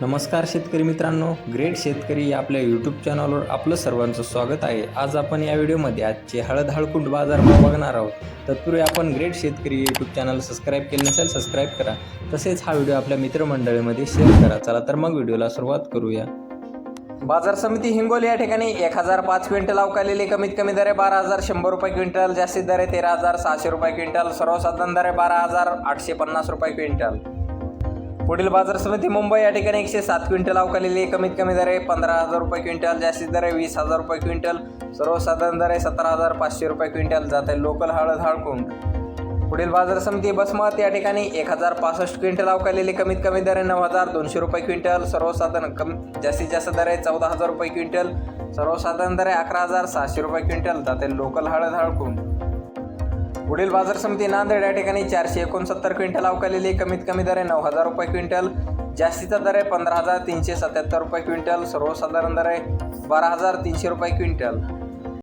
नमस्कार शेतकरी मित्रांनो ग्रेट शेतकरी या आपल्या यूट्यूब चॅनलवर आपलं सर्वांचं स्वागत आहे. आज आपण या व्हिडिओमध्ये आजचे हळद हळकुंड बाजारभाव बघणार आहोत. तत्पूर्वी आपण ग्रेट शेतकरी यूट्यूब चॅनल सबस्क्राईब केले नसेल सबस्क्राईब करा. तसेच हा व्हिडिओ आपल्या मित्रमंडळीमध्ये शेअर करा. चला तर मग व्हिडिओला सुरुवात करूया. बाजार समिती हिंगोली या ठिकाणी एक हजार पाच क्विंटल अवकालेले कमीत कमी दर आहे बारा हजार शंभर रुपये क्विंटल जास्तीत दर आहे तेरा हजार सहाशे रुपये क्विंटल सर्वसाधारण दर आहे बारा हजार आठशे पन्नास रुपये क्विंटल. पुढील बाजार समिती मुंबई या ठिकाणी एकशे सात क्विंटल अवकालेली कमीत कमी दर आहे पंधरा हजार रुपये क्विंटल जास्तीत दर आहे वीस हजार रुपये क्विंटल. सर्वसाधारण दर आहे सतरा हजार पाचशे रुपये क्विंटल. जात आहे लोकल हळद हळकुंड. पुढील बाजार समिती बसमत या ठिकाणी एक हजार पासष्ट क्विंटल अवकालेली कमीत कमी दर आहे नऊ हजार दोनशे रुपये क्विंटल. सर्वसाधारण कम जास्तीत जास्त दर आहे चौदा हजार रुपये क्विंटल. सर्वसाधारण दर आहे अकरा हजार सहाशे रुपये क्विंटल. जाते लोकल हळद हळकुंड. पुढील बाजार समिती नांदेड या ठिकाणी चारशे एकोणसत्तर क्विंटल अवकालेली कमीत कमी दर आहे नऊ हजार रुपये क्विंटल. जास्तीचा दर आहे पंधरा हजार तीनशे सत्याहत्तर रुपये क्विंटल. सर्वसाधारण दर आहे बारा हजार तीनशे रुपये क्विंटल.